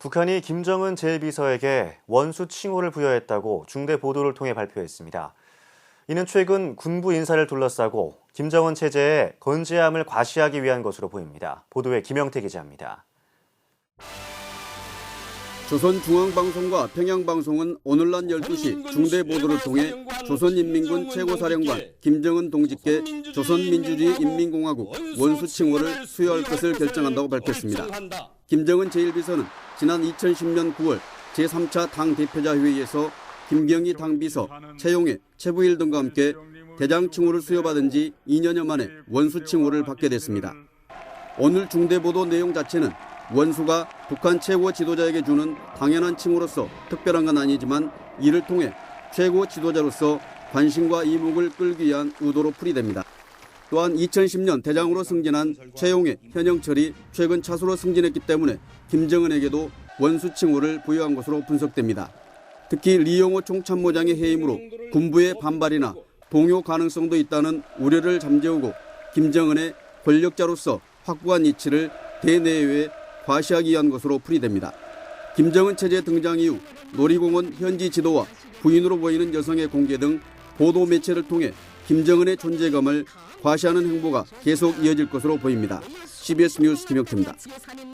북한이 김정은 제1비서에게 원수 칭호를 부여했다고 중대 보도를 통해 발표했습니다. 이는 최근 군부 인사를 둘러싸고 김정은 체제의 건재함을 과시하기 위한 것으로 보입니다. 보도에 김영태 기자입니다. 조선중앙방송과 평양방송은 오늘 낮 12시 중대 보도를 통해 조선인민군 최고사령관 김정은 동지께 조선민주주의 인민공화국 원수 칭호를 수여할 것을 결정한다고 밝혔습니다. 김정은 제1비서는 지난 2010년 9월 제3차 당 대표자 회의에서 김경희 당 비서, 최용해, 최부일 등과 함께 대장 칭호를 수여받은 지 2년여 만에 원수 칭호를 받게 됐습니다. 오늘 중대보도 내용 자체는 원수가 북한 최고 지도자에게 주는 당연한 칭호로서 특별한 건 아니지만 이를 통해 최고 지도자로서 관심과 이목을 끌기 위한 의도로 풀이됩니다. 또한 2010년 대장으로 승진한 최용해, 현영철이 최근 차수로 승진했기 때문에 김정은에게도 원수 칭호를 부여한 것으로 분석됩니다. 특히 리용호 총참모장의 해임으로 군부의 반발이나 동요 가능성도 있다는 우려를 잠재우고 김정은의 권력자로서 확고한 이치를 대내외에 과시하기 위한 것으로 풀이됩니다. 김정은 체제 등장 이후 놀이공원 현지 지도와 부인으로 보이는 여성의 공개 등 보도 매체를 통해 김정은의 존재감을 과시하는 행보가 계속 이어질 것으로 보입니다. CBS 뉴스 김영태입니다.